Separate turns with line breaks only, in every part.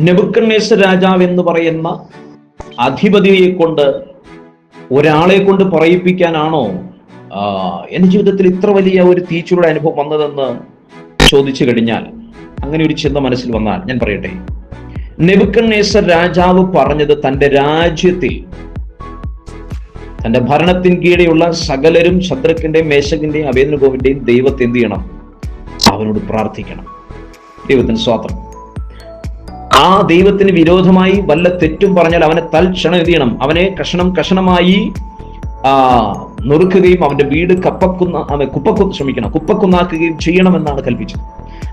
നെബുക്കണ്ണേസ് രാജാവ് എന്ന് പറയുന്ന അധിപതിയെ കൊണ്ട് ഒരാളെ കൊണ്ട് പറയിപ്പിക്കാനാണോ എന്റെ ജീവിതത്തിൽ ഇത്ര വലിയ ഒരു തീച്ചുരുടെ അനുഭവം വന്നതെന്ന് ചോദിച്ചു കഴിഞ്ഞാൽ അങ്ങനെ ഒരു ചിന്ത മനസ്സിൽ വന്നാൽ ഞാൻ പറയട്ടെ. നെബുക്കണ്ണേശ്വർ രാജാവ് പറഞ്ഞത് തന്റെ രാജ്യത്തിൽ തന്റെ ഭരണത്തിൻ കീഴെയുള്ള സകലരും ശത്രുക്കിന്റെയും മേശകിന്റെയും അവേദനഗോവിന്റെയും ദൈവത്തെ എന്ത് ചെയ്യണം? അവനോട് പ്രാർത്ഥിക്കണം. ദൈവത്തിന് സ്വാത്രം ആ ദൈവത്തിന് വിരോധമായി വല്ല തെറ്റും പറഞ്ഞാൽ അവനെ തൽക്ഷണം എന്ത് ചെയ്യണം? അവനെ കഷണം കഷണമായി ആ നുറുക്കുകയും അവന്റെ വീട് കപ്പക്കുന്ന കുപ്പക്കു ശ്രമിക്കണം. കുപ്പക്കുന്നാക്കുകയും ചെയ്യണമെന്നാണ് കൽപ്പിച്ചത്.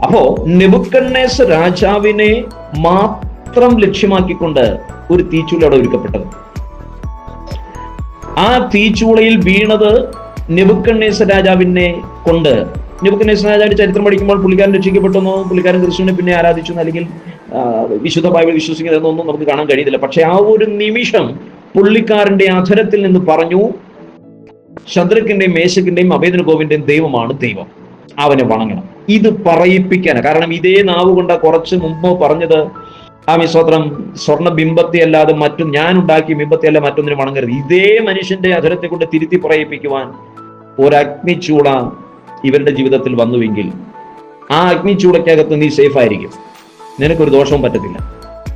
അപ്പോ നെബുക്കണ്ണേസ് രാജാവിനെ മാത്രം ലക്ഷ്യമാക്കിക്കൊണ്ട് ഒരു തീച്ചൂള അവിടെ ഒരുക്കപ്പെട്ടത്. ആ തീച്ചൂളയിൽ വീണത് നെബുക്കണ്ണേസ് രാജാവിനെ കൊണ്ട്. നെബുക്കണ്ണേസ് രാജാവിന്റെ ചരിത്രം പഠിക്കുമ്പോൾ പുള്ളിക്കാരൻ രക്ഷിക്കപ്പെട്ടെന്നോ പുള്ളിക്കാരൻ കൃഷ്ണനെ പിന്നെ ആരാധിച്ചു അല്ലെങ്കിൽ വിശുദ്ധ ബൈബിൾ വിശ്വസിക്കുന്നതെന്നൊന്നും നമുക്ക് കാണാൻ കഴിയുന്നില്ല. പക്ഷെ ആ ഒരു നിമിഷം പുള്ളിക്കാരന്റെ അധരത്തിൽ നിന്ന് പറഞ്ഞു ശത്രുക്കിന്റെയും മേശക്കിന്റെയും അഭേദനഗോവിന്റെയും ദൈവമാണ് ദൈവം. അവനെ വണങ്ങണം. ഇത് പറയിപ്പിക്കാൻ കാരണം ഇതേ നാവ് കൊണ്ട് കുറച്ച് മുമ്പ് പറഞ്ഞത് ആ മിസ്വത്രം സ്വർണ ബിംബത്തെ അല്ലാതെ മറ്റും ഞാൻ ഉണ്ടാക്കിയ ബിംബത്തെ അല്ല മറ്റൊന്നിനും വണങ്ങരുത്. ഇതേ മനുഷ്യന്റെ അധരത്തെ കൊണ്ട് തിരുത്തി പറയിപ്പിക്കുവാൻ ഒരു അഗ്നിച്ചൂള ഇവരുടെ ജീവിതത്തിൽ വന്നുവെങ്കിൽ ആ അഗ്നിച്ചൂളക്കകത്ത് നീ സേഫ് ആയിരിക്കും നിനക്കൊരു ദോഷവും പറ്റത്തില്ല.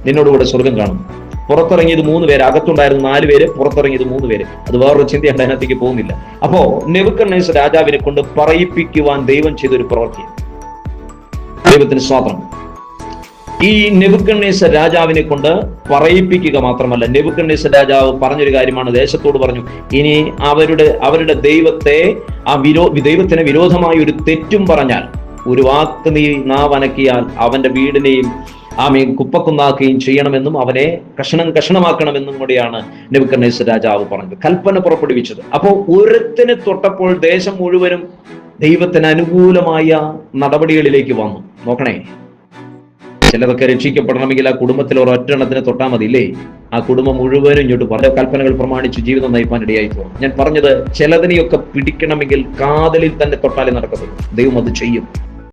നിന്നോടുകൂടെ സ്വർഗം കാണും. പുറത്തിറങ്ങിയത് മൂന്ന് പേര് അകത്തുണ്ടായിരുന്ന നാല് പേര് പുറത്തിറങ്ങിയത് മൂന്ന് പേര്. അത് വേറൊരു ചിന്തയാണ് അതിനകത്തേക്ക് പോകുന്നില്ല. അപ്പോ നെബുക്കണ്ണേസ് രാജാവിനെ കൊണ്ട് പറയിപ്പിക്കുവാൻ ദൈവം ചെയ്തൊരു പ്രവൃത്തി ദൈവത്തിന് സ്വാതന്ത്ര്യം. ഈ നെബുക്കണ്ണേസ് രാജാവിനെ കൊണ്ട് പറയിപ്പിക്കുക മാത്രമല്ല നെബുക്കണ്ണേസ് രാജാവ് പറഞ്ഞൊരു കാര്യമാണ് ദേശത്തോട് പറഞ്ഞു ഇനി അവരുടെ അവരുടെ ദൈവത്തെ ആ വിരോ ദൈവത്തിന് വിരോധമായ ഒരു തെറ്റും പറഞ്ഞാൽ ഒരു വാക്ക് നീ നാവനക്കിയാൽ അവന്റെ വീടിനെയും ആമീൻ കുപ്പക്കുന്നാക്കുകയും ചെയ്യണമെന്നും അവനെ കഷണം കഷണമാക്കണമെന്നും കൂടിയാണ് നെബുക്കണ്ണേസ് രാജാവ് പറഞ്ഞത്. കൽപ്പന പുറപ്പെടുവിച്ചത്. അപ്പോൾ ഒരുത്തിന് തൊട്ടപ്പോൾ ദേശം മുഴുവനും ദൈവത്തിന് അനുകൂലമായ നടപടികളിലേക്ക് വന്നു. നോക്കണേ. ചിലതൊക്കെ രക്ഷിക്കപ്പെടണമെങ്കിൽ ആ കുടുംബത്തിൽ ഒരൊറ്റെണ്ണത്തിന് തൊട്ടാൽ മതി ഇല്ലേ? ആ കുടുംബം മുഴുവനും ഇങ്ങോട്ട് പറഞ്ഞ. കൽപ്പനകൾ പ്രമാണിച്ച് ജീവിതം നയിപ്പാൻ ഇടയായി പോകും ഞാൻ പറഞ്ഞത് ചിലതിനെയൊക്കെ പിടിക്കണമെങ്കിൽ കാതലിൽ തന്നെ തൊട്ടാലേ നടക്കത്തുള്ളൂ. ദൈവം അത് ചെയ്യും.